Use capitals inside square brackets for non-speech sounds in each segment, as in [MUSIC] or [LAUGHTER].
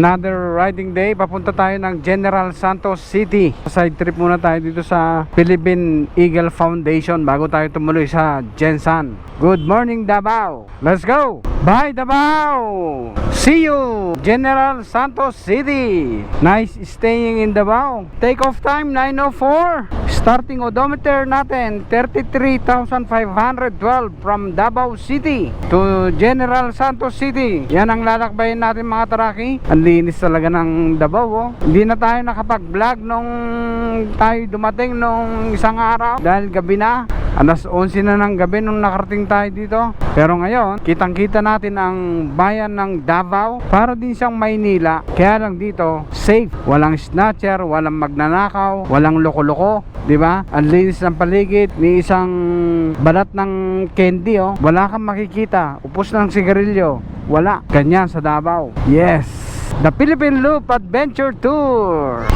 Another riding day, papunta tayo ng General Santos City. Side trip muna tayo dito sa Philippine Eagle Foundation bago tayo tumuloy sa Gensan. Good morning Davao! Let's go! Bye Davao! See you! General Santos City! Nice staying in Davao. Take off time 9.04. Starting odometer natin 33,512 from Davao City to General Santos City. Yan ang lalakbayin natin mga taraki. Ang linis talaga ng Davao. Oh. Hindi na tayo nakapag-vlog nung tayo dumating nung isang araw dahil gabi na. Alas 11 na ng gabi nung nakarating tayo dito. Pero ngayon, kitang-kita natin ang bayan ng Davao. Para din siyang Maynila. Kaya lang dito, safe. Walang snatcher, walang magnanakaw, walang loko-loko. ba? Ang linis ng paligid, ni isang balat ng candy oh. Wala kang makikita. Upos ng sigarilyo. Wala. Ganyan sa Davao. Yes. The Philippine Loop Adventure Tour.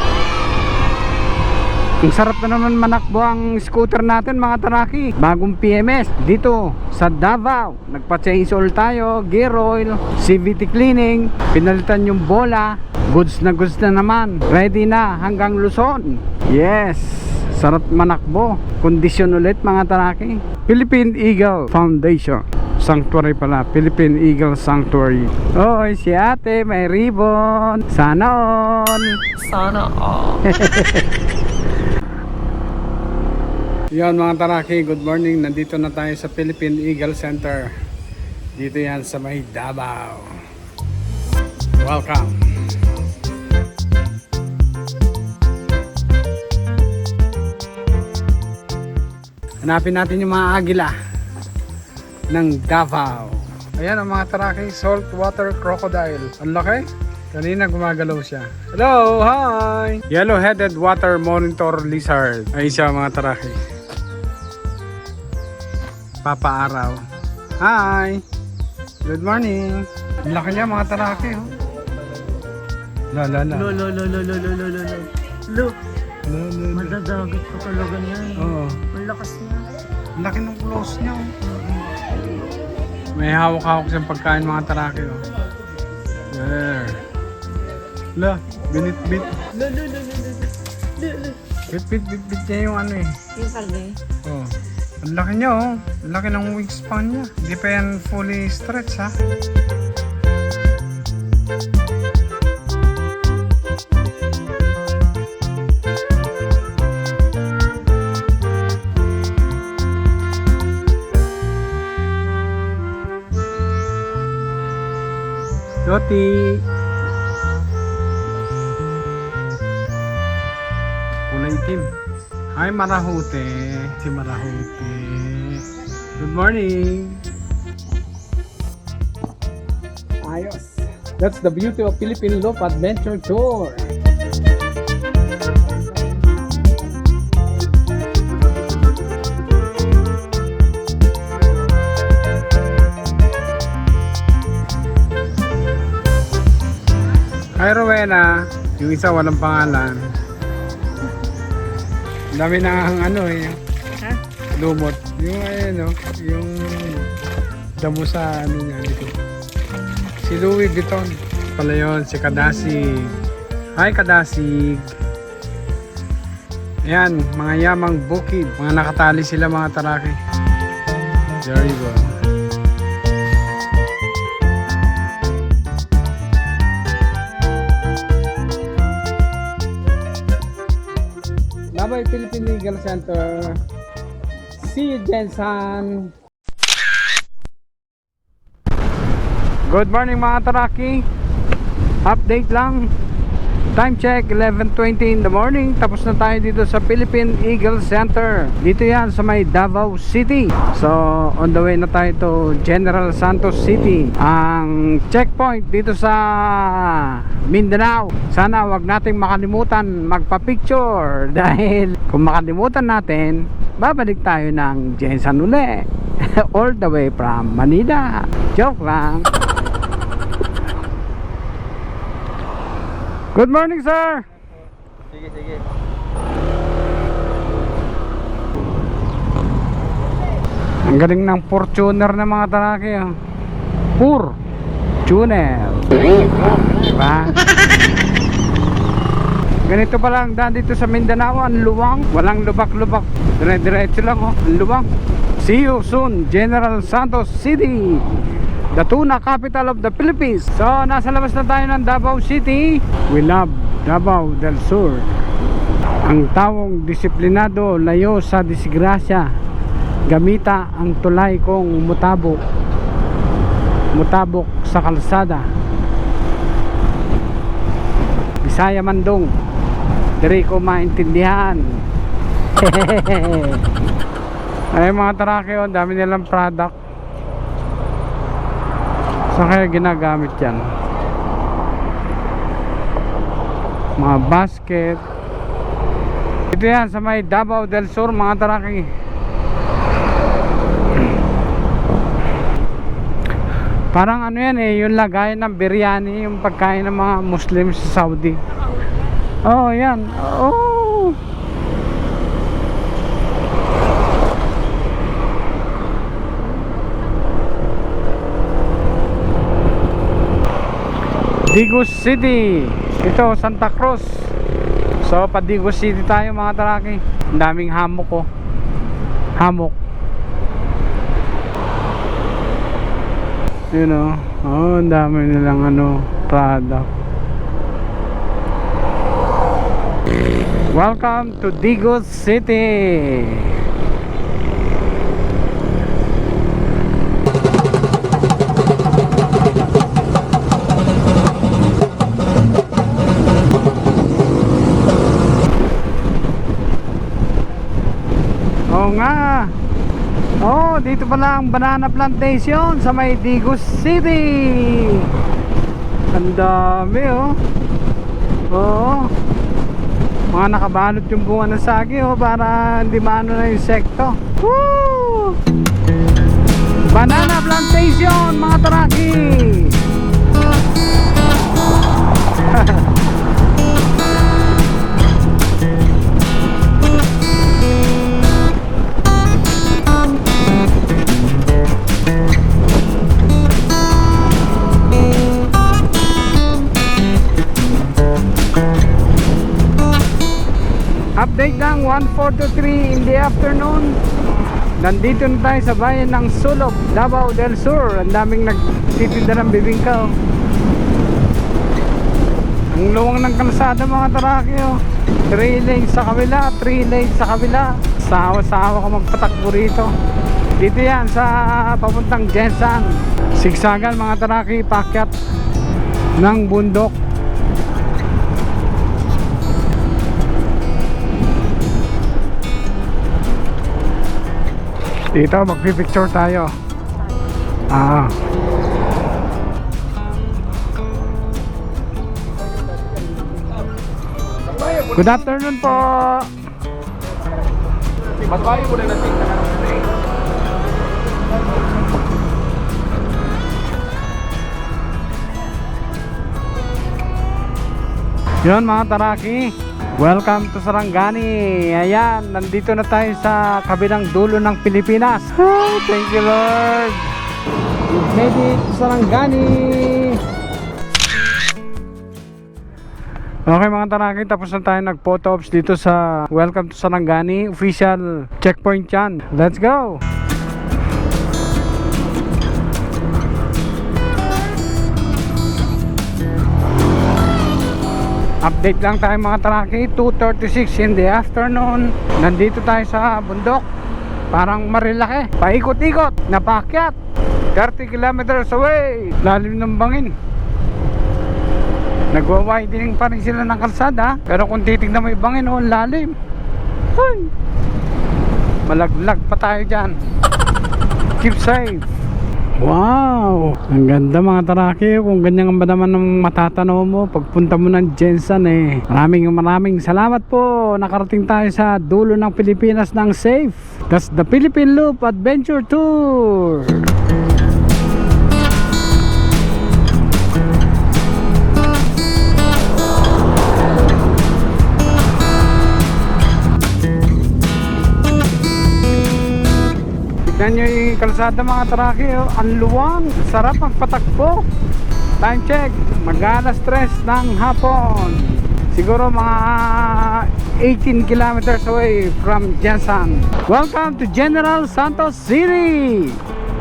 Ang sarap na naman manakbo ang scooter natin mga taraki. Bagong PMS dito sa Davao. Nagpa-change oil tayo, gear oil, CVT cleaning, pinalitan yung bola. Goods na goods na naman. Ready na hanggang Luzon. Yes. Sarap manakbo. Kondisyon ulit mga taraki. Philippine Eagle Foundation. Sanctuary pala. Philippine Eagle Sanctuary. Oy, si ate may ribbon. Sana all. Sana all. [LAUGHS] Yan mga taraki, good morning. Nandito na tayo sa Philippine Eagle Center. Dito yan sa may Davao. Welcome. Hanapin natin yung mga agila ng Davao. Ayan ang mga taraki, saltwater crocodile. Ang laki. Kanina gumagalaw siya. Hello, hi! Yellow-headed water monitor lizard. Ayun siya mga taraki. Papa Araw. Hi! Good morning! Ang laki niya mga taraki. Oh. La la la. Lo, lo, lo, lo, lo, lo, lo, lo, lo. Lo, madadagat ko talaga niya eh. Oo. Ang lakas niya. Ang laki ng close niya. Oh. May hawak-hawak siyang pagkain mga taraki. Oh. There. La, binit-bit. Lo, lo, lo, lo, lo, lo. Lo, lo. Bit-bit-bit-bit niya yung ano eh. Yung karne. Oh. Ang laki niya oh. Ang laki ng wingspan niya. Hindi pa yan fully stretch ha. Loti! Kulay itim. Hi Marahute. Si Marahute. Good morning. Ayos. That's the beauty of Philippine Loop Adventure Tour. Yung isa walang pangalan. Ang dami na ang ano eh. Ha? lumot. Yung ano, yung damo sa ano niya dito. Si Louis Vuitton. Pala yun, si Kadasig. Hi Kadasig. Ayan, mga yamang bukid. Mga nakatali sila mga taraki. Very well. Labay Philippine Legal Center. See you, Jensen. Good morning mga taraki. Update lang. Time check 11.20 in the morning. Tapos na tayo dito sa Philippine Eagle Center. Dito yan sa may Davao City. So on the way na tayo to General Santos City. Ang checkpoint dito sa Mindanao. Sana wag nating makalimutan magpa-picture. [LAUGHS] Dahil kung makalimutan natin, babalik tayo ng Jensen uli. [LAUGHS] All the way from Manila. Joke lang. Good morning, sir. Sige, sige. Ang galing ng Fortuner na mga taraki. Oh. Fortuner. ba? Ganito pa lang daan dito sa Mindanao, ang luwang, walang lubak-lubak. Dire-diretso lang oh, ang luwang. See you soon, General Santos City. The tuna capital of the Philippines. So, nasa labas na tayo ng Davao City. We love Davao del Sur. Ang taong disiplinado layo sa disgrasya. Gamita ang tulay kong mutabok. Mutabok sa kalsada. Bisaya Mandong. Dari ko maintindihan. [LAUGHS] Ay mga tarake, oh, dami nilang product. Saan kaya ginagamit yan? Mga basket. Ito yan sa may Davao del Sur mga taraki. Parang ano yan eh, yung lagay ng biryani, yung pagkain ng mga Muslim sa Saudi. Oh, yan. Oh. Digos City. Ito, Santa Cruz. So, pa Digos City tayo mga taraki. Ang daming hamok ko. Hamok. Yun o. Oh, ang dami nilang ano, product. Welcome to Digos City. Dito pala ang banana plantation sa may Digos City. Ang dami oh. Oo. Mga nakabalot yung bunga ng sagi oh para hindi maano na insekto. Woo! Banana plantation mga taraki. [LAUGHS] Update ng 1.43 in the afternoon. Nandito na tayo sa bayan ng Sulok, Davao del Sur. Ang daming nagtitinda ng bibingka oh. Ang luwang ng kalsada mga taraki oh. 3 lanes sa kabila, 3 lanes sa kabila. Sawa-sawa ka magpatakbo rito. Dito yan sa papuntang Jensan. Sigsagan mga taraki, pakyat ng bundok Dito, magpipicture tayo. Ah. Good afternoon po. Mas bayo mo na natin na Yun mga taraki. Welcome to Sarangani. Ayan, nandito na tayo sa kabilang dulo ng Pilipinas. Oh, thank you Lord. We made it to Sarangani. Okay mga taraki, tapos na tayo nag-photo ops dito sa Welcome to Sarangani official checkpoint yan. Let's go! Update lang tayo mga taraki 2.36 in the afternoon. Nandito tayo sa bundok. Parang marilaki. Paikot-ikot. Napakyat 30 kilometers away. Lalim ng bangin. Nagwa-widening pa rin sila ng kalsada. Pero kung titignan mo yung bangin oh, lalim. Ay. Malaglag pa tayo dyan. Keep safe Wow! Ang ganda mga taraki. Kung ganyan ang ba naman ng matatanaw mo pagpunta mo ng Jensen eh. Maraming maraming salamat po. Nakarating tayo sa dulo ng Pilipinas ng safe. That's the Philippine Loop Adventure Tour. Tignan nyo yung kalsada mga taraki oh. Ang luwang, sarap magpatakbo Time check, mag-alas stress ng hapon. Siguro mga 18 kilometers away from Jensan. Welcome to General Santos City!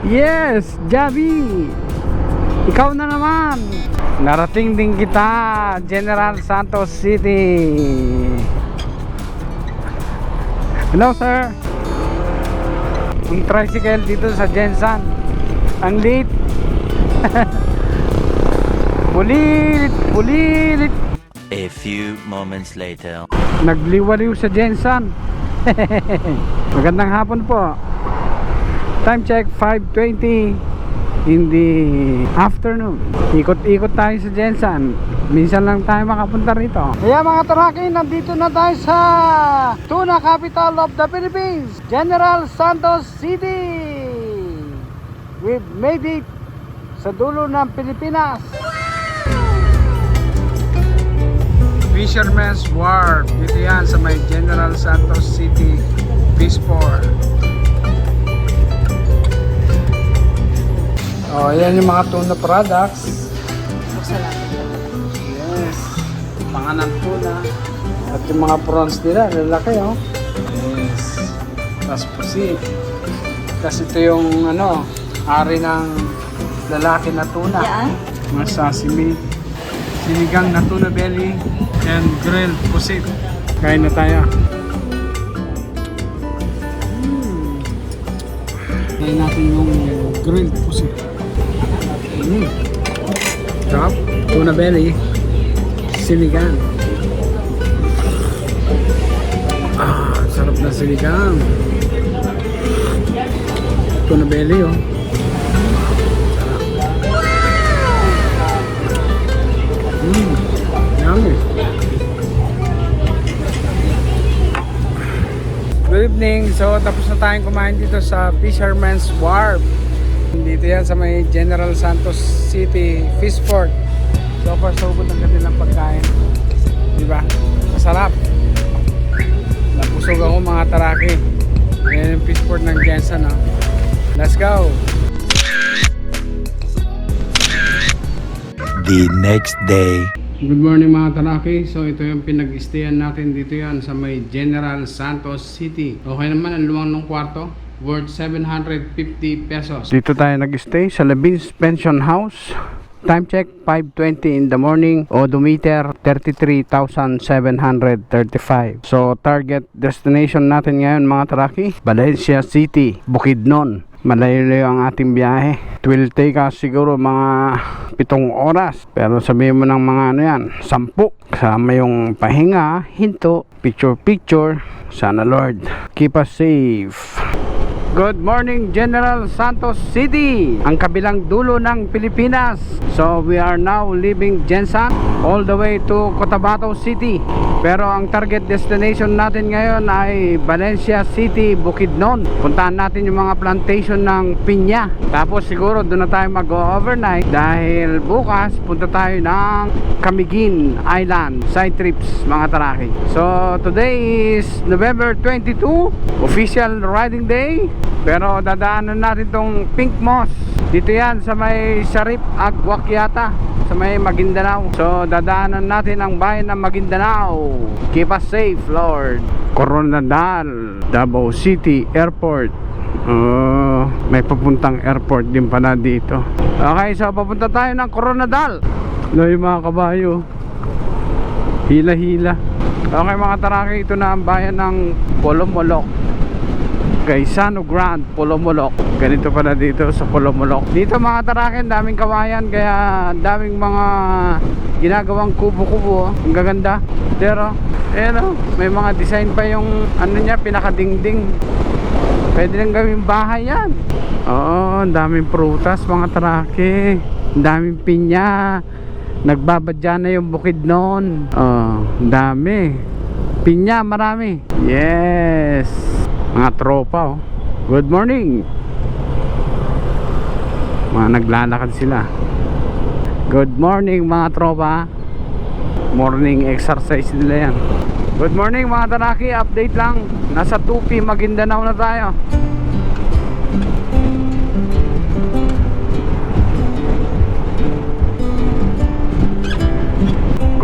Yes, Javi! Ikaw na naman! Narating din kita, General Santos City! Hello, sir! Ang tricycle dito sa Jensan. Ang late. [LAUGHS] pulilit, pulilit. A few moments later. Nagliwaliw sa Jensan. [LAUGHS] Magandang hapon po. Time check 5.20 in the afternoon. Ikot-ikot tayo sa Jensan. Minsan lang tayo makapunta rito. Kaya mga taraki, nandito na tayo sa Tuna Capital of the Philippines, General Santos City. We've made it sa dulo ng Pilipinas. Fisherman's Wharf. Dito yan sa may General Santos City, Peaceport. Oh, yan yung mga tuna products. Yes. Panganan tuna. At yung mga prawns nila, lalaki oh. Yes. Tapos pusi. Kasi ito yung ano, ari ng lalaki na tuna. Yan? Mga sashimi. Sinigang na tuna belly and grilled pusit. Kain na tayo. Mm. Kain natin yung grilled pusit. Mm. Sarap. Tuna belly. Sinigang. Na sinigang. Tuna belly oh. Mm, yummy. Good evening. So, tapos na tayong kumain dito sa Fisherman's Wharf. Dito yan sa may General Santos City Fishport. So far, so good ang kanilang pagkain. Di ba? Masarap. Napusog ako mga taraki. Yan yung Fishport ng Jensen. Oh. Let's go! The next day. Good morning mga taraki. So ito yung pinag-stayan natin dito yan sa may General Santos City. Okay naman ang luwang ng kwarto. Worth 750 pesos. Dito tayo nag-stay sa Labins Pension House. Time check 5.20 in the morning. Odometer 33,735. So target destination natin ngayon mga taraki. Valencia City, Bukidnon. Malayo ang ating biyahe. It will take us siguro mga pitong oras. Pero sabihin mo ng mga ano yan, sampu. Kasama yung pahinga, hinto, picture-picture. Sana Lord, keep us safe. Good morning General Santos City Ang kabilang dulo ng Pilipinas. So we are now leaving Jensan All the way to Cotabato City. Pero ang target destination natin ngayon ay Valencia City, Bukidnon. Puntahan natin yung mga plantation ng pinya. Tapos siguro doon na tayo mag-overnight Dahil bukas punta tayo ng Camiguin Island Side trips mga taraki So today is November 22 Official riding day pero dadaanan natin tong Pink Moss. Dito yan sa may Sharif Agwak yata. Sa may Maguindanao. So dadaanan natin ang bayan ng Maguindanao. Keep us safe, Lord. Coronadal, Davao City Airport. Oh, may papuntang airport din pala dito. Okay, so papunta tayo ng Coronadal. No, yung mga kabayo. Hila-hila. Okay mga taraki, ito na ang bayan ng Polomolok. Gaisano Grand, Polomolok. Ganito pala dito sa Polomolok. Dito mga tarakin, daming kawayan kaya daming mga ginagawang kubo-kubo. Ang gaganda. Pero, ayan o, may mga design pa yung ano niya, pinakadingding. Pwede nang gawing bahay yan. Oo, ang daming prutas mga tarake. Ang daming pinya. Nagbabadya na yung bukid noon. Oh, dami. Pinya, marami. Yes. Mga tropa, oh. Good morning. Mga naglalakad sila. Good morning, mga tropa. Morning exercise nila yan. Good morning, mga tanaki. Update lang. Nasa Tupi, Maguindanao na tayo.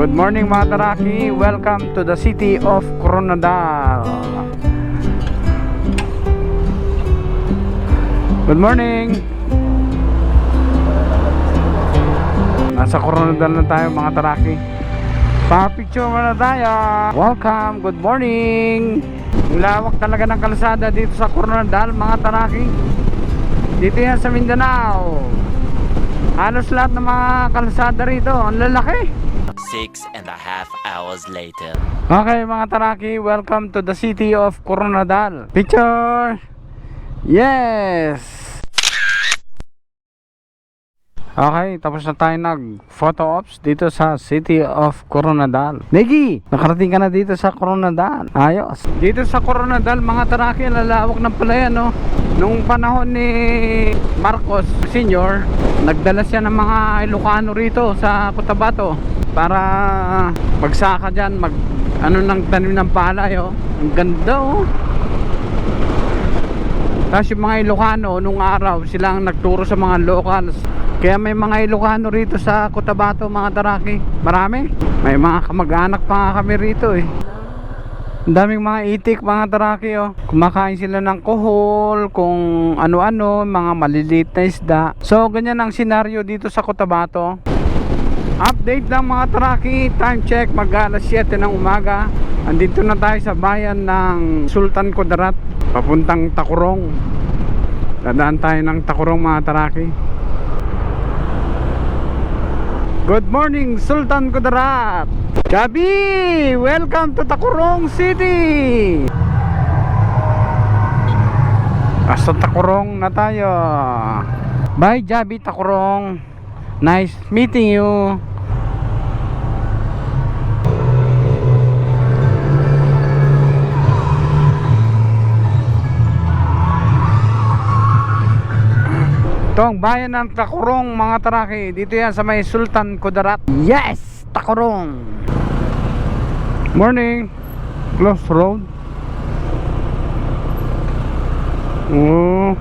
Good morning mga Taraki. Welcome to the city of Coronadal. Good morning. Nasa Coronadal na tayo mga Taraki. Pa-picture muna tayo. Welcome. Good morning. Ang lawak talaga ng kalsada dito sa Coronadal mga Taraki. Dito yan sa Mindanao. Halos lahat ng mga kalsada rito. Ang lalaki. Six and a half hours later. Okay mga Taraki, welcome to the city of Coronadal. Picture! Yes! Okay, tapos na tayo nag photo ops dito sa city of Coronadal. Negi, nakarating ka na dito sa Coronadal. Ayos. Dito sa Coronadal, mga Taraki, lalawak ng palayan, no? Nung panahon ni Marcos Sr., nagdala siya ng mga Ilocano rito sa Cotabato para magsaka dyan, mag ano nang tanim ng palay, oh. Ang ganda, oh. Tapos yung mga Ilocano, nung araw, sila ang nagturo sa mga locals. Kaya may mga Ilocano rito sa Cotabato, mga Taraki. Marami. May mga kamag-anak pa nga kami rito, eh. Ang daming mga itik mga taraki oh. Kumakain sila ng kohol, kung ano-ano, mga maliliit na isda. So ganyan ang senaryo dito sa Cotabato. Update lang mga taraki, time check mag alas 7 ng umaga. Andito na tayo sa bayan ng Sultan Kudarat, papuntang Takurong. Dadaan tayo ng Takurong mga taraki. Good morning Sultan Kudarat Gabi! Welcome to Takurong City! Nasa Takurong na tayo Bye Jabi Takurong Nice meeting you. Ito ang bayan ng Takurong mga taraki. Dito yan sa may Sultan Kudarat. Yes! Takurong Morning. Close road. Oh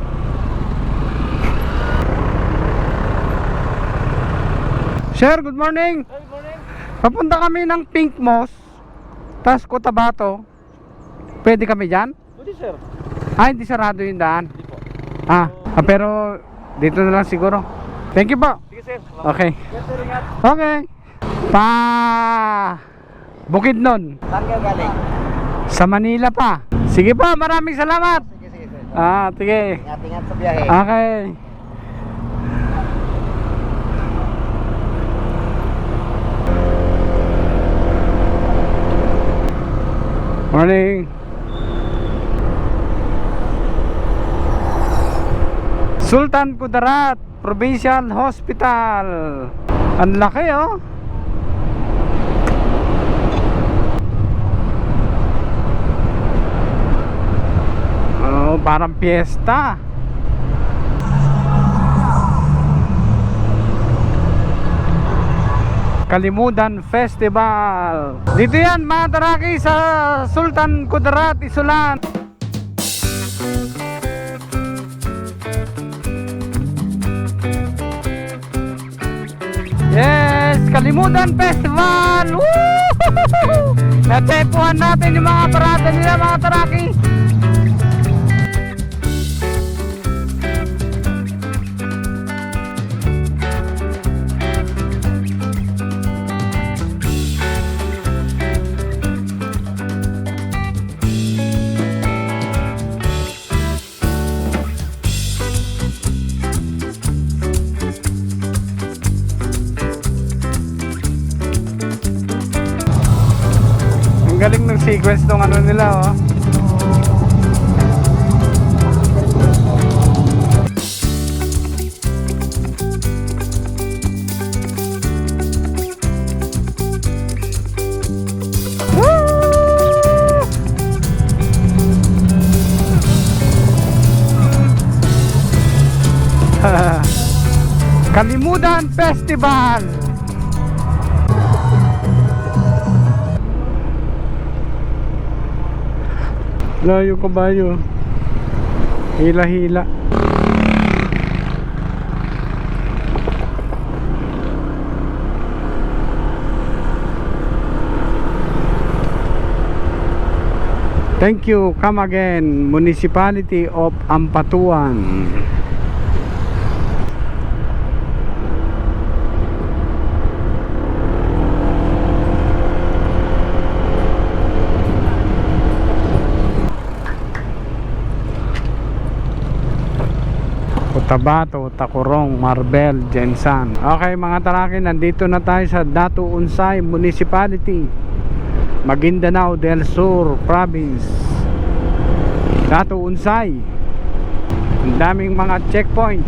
Sir, good morning Good morning. Papunta kami ng Pink Moss Tas Cotabato Pwede kami dyan? Pwede sir. Ah, hindi sarado yung daan Hindi po. Ah, ah, pero dito na lang siguro. Thank you po. Sige sir. Okay. Yes sir, ingat. Okay. Pa Bukid nun. Saan kayo galing? Sa Manila pa. Sige po, maraming salamat. Sige, sige sir. Ah, sige. Ingat-ingat sa biyahe. Okay. Morning. Sultan Kudarat Provincial Hospital. Ang laki oh. Oh, parang piyesta. Kalimudan Festival. Dito yan mga taraki sa Sultan Kudarat, Isulan. Yes, Kalimudan Festival. Woo! [LAUGHS] Natepuan natin yung mga parada nila mga taraki. Galing ng sequence tong ano nila oh. [LAUGHS] Kalimudan Festival layo kabayo hila hila Thank you. Come again, Municipality of Ampatuan. Cotabato, Tacorong, Marbel, Jensan. Okay mga taraki, nandito na tayo sa Datu Unsay Municipality. Maguindanao del Sur Province. Datu Unsay. Ang daming mga checkpoint.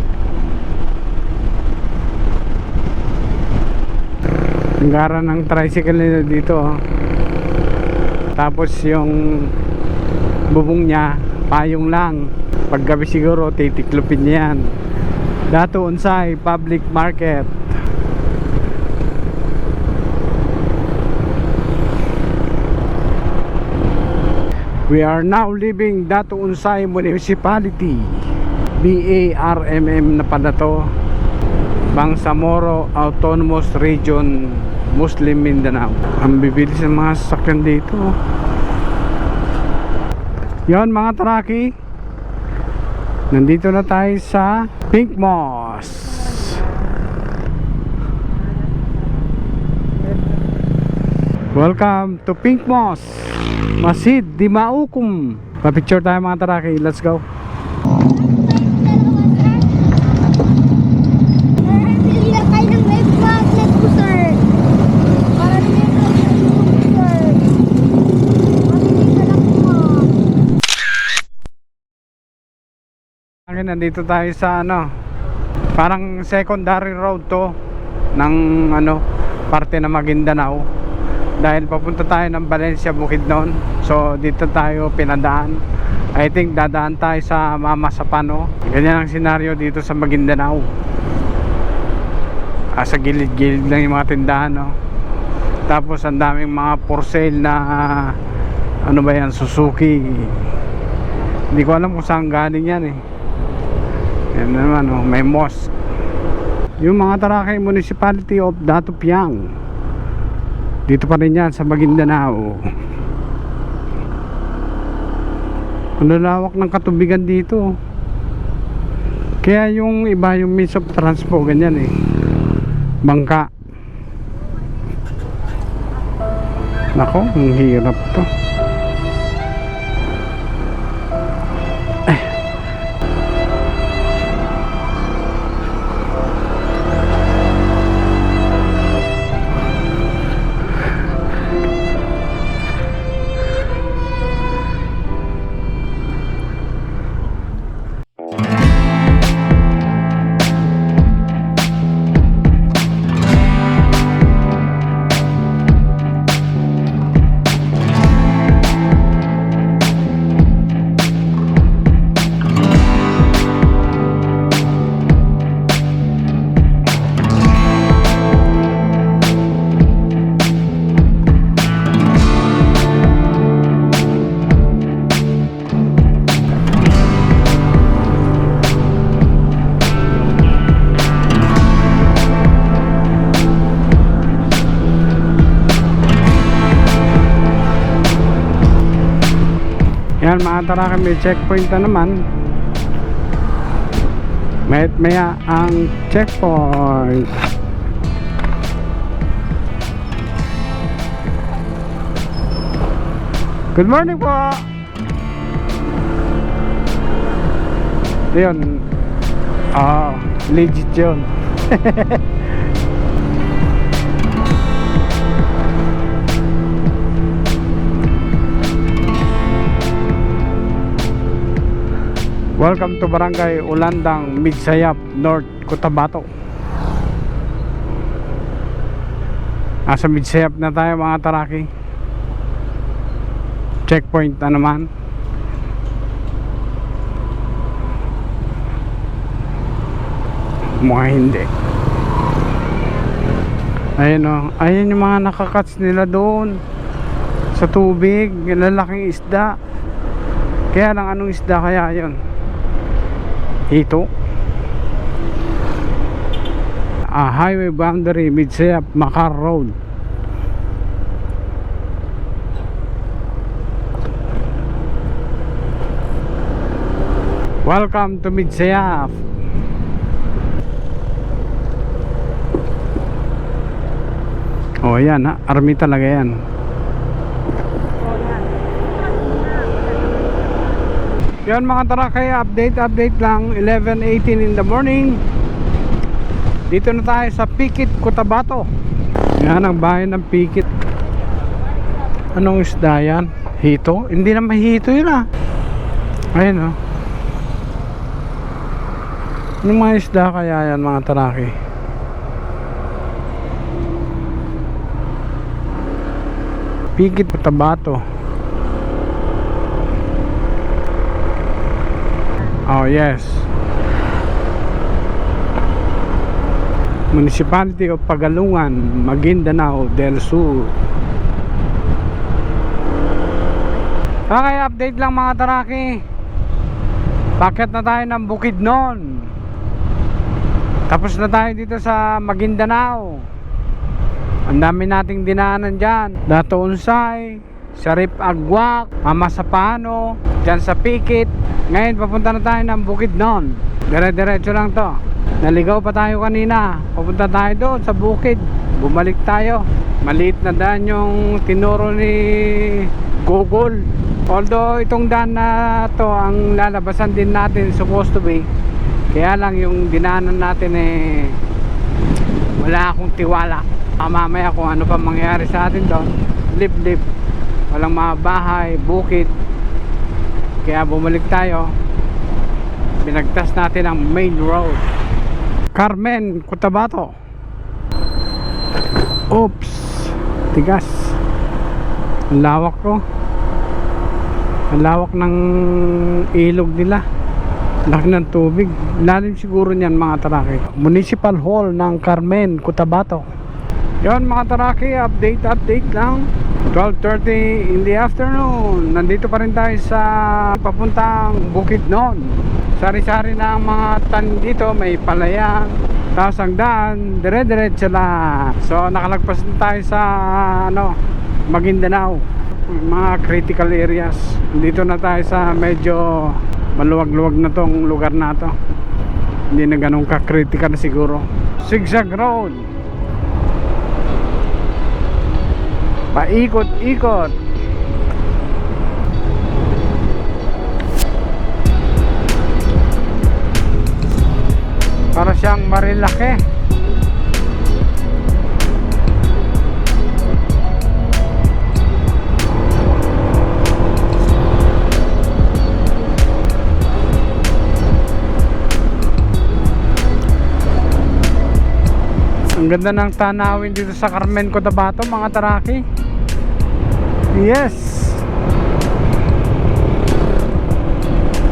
Ang gara ng tricycle nila dito. oh. Tapos yung bubong niya, payong lang. Paggabi siguro, titiklopin niya yan. Datu Unsay Public Market. We are now leaving Datu Unsay Municipality. BARMM na pala to. Bangsamoro Autonomous Region Muslim Mindanao. Ang bibilis ng mga sasakyan dito. Yon mga traki. Nandito na tayo sa Pink Moss. Welcome to Pink Moss. Masid di maukum. Pa-picture tayo mga taraki. Let's go. Sir, bili na tayo ng life magnet ko, sir. Para naman yung life magnet ko, sir. Mabili ka lang po. Akin nandito tayo sa ano parang secondary road to ng ano parte ng Maguindanao. Dahil papunta tayo ng Valencia Bukidnon so dito tayo pinadaan. I think dadaan tayo sa Mama Sapano. Ganyan ang senaryo dito sa Maguindanao. Ah, sa gilid-gilid lang yung mga tindahan no? tapos ang daming mga for sale na ano ba yan Suzuki. Hindi ko alam kung saan galing yan eh yan naman oh, may mosque. Yung mga Tarakay Municipality of Datupiang. Dito pa rin yan sa Maguindanao. Ang lalawak ng katubigan dito. Kaya yung iba yung means of transport ganyan eh. Bangka. Nako, ang hirap to. Taraka may checkpoint na naman. Mayat maya ang checkpoint. Good morning po! Yun Ah, legit yun [LAUGHS] Welcome to Barangay Ulandang, Midsayap, North Cotabato. Nasa Midsayap na tayo mga taraki. Checkpoint na naman. Mga hindi. Ayun o. Ayun yung mga nakakats nila doon. Sa tubig. Lalaking isda. Kaya lang anong isda kaya yon? ito a highway boundary Midsayap Makar Road. Welcome to Midsayap O oh, yan ha, army talaga yan. Yan mga tarakay, update update lang. 11.18 in the morning. Dito na tayo sa Pikit, Cotabato. Yan ang bayan ng Pikit. Anong isda yan? Hito? Hindi na mahito yun ah. Ayun oh. Anong mga isda kaya yan mga taraki? Pikit, Cotabato Oh yes. Municipality of Pagalungan, Maguindanao del Sur. Okay, update lang mga taraki. Bakit na tayo ng Bukidnon Tapos na tayo dito sa Maguindanao. Ang dami nating dinaanan dyan. Dato Unsay Sharif Agwak Mama Sapano Dyan sa Pikit. Ngayon papunta na tayo ng Bukidnon Dire-diretso lang to. Naligaw pa tayo kanina. Papunta tayo doon sa bukid. Bumalik tayo. Maliit na daan yung tinuro ni Google Although itong daan na to Ang lalabasan din natin supposed to be Kaya lang yung dinaanan natin eh Wala akong tiwala. Ah, Mamaya kung ano pa mangyayari sa atin doon. Lip-lip Walang mga bahay, bukid Kaya bumalik tayo. Binagtas natin ang main road. Carmen, Cotabato. Oops Tigas. Ang lawak ko Ang lawak ng ilog nila. Laki ng tubig. Lalim siguro niyan mga taraki. Municipal Hall ng Carmen, Cotabato. Yon mga taraki Update, update lang 12.30 in the afternoon. Nandito pa rin tayo sa Papuntang Bukidnon Sari-sari na ang mga tan dito May palayan Tapos ang daan Dire-diretso lang So nakalagpas na tayo sa Ano Maguindanao. Mga critical areas. Dito na tayo sa medyo Maluwag-luwag na tong lugar na to. Hindi na ganun ka-critical siguro. Zigzag Road paikot-ikot para siyang marilaki. Ang ganda ng tanawin dito sa Carmen Cotabato mga taraki Yes.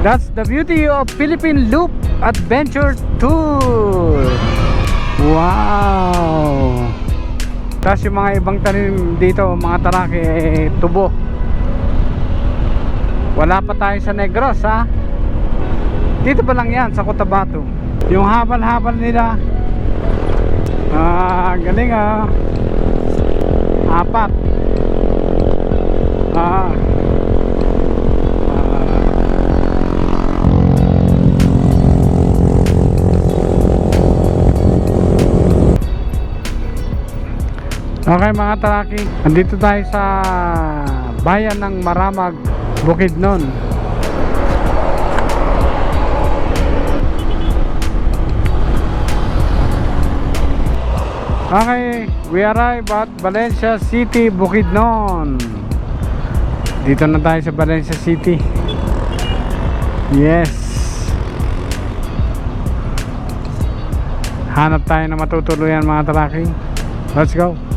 That's the beauty of Philippine Loop Adventure Tour. Wow. Tapos yung mga ibang tanim dito, mga taraki, eh, tubo. Wala pa tayo sa Negros, ha? Dito pa lang yan, sa Cotabato. Yung habal-habal nila, ah, galing ah. Apat. Ah. Okay mga taraki, andito tayo sa bayan ng Maramag, Bukidnon. Okay, we arrive at Valencia City, Bukidnon. Dito na tayo sa Valencia City. Yes. Hanap tayo na matutuluyan mga tracking. Let's go.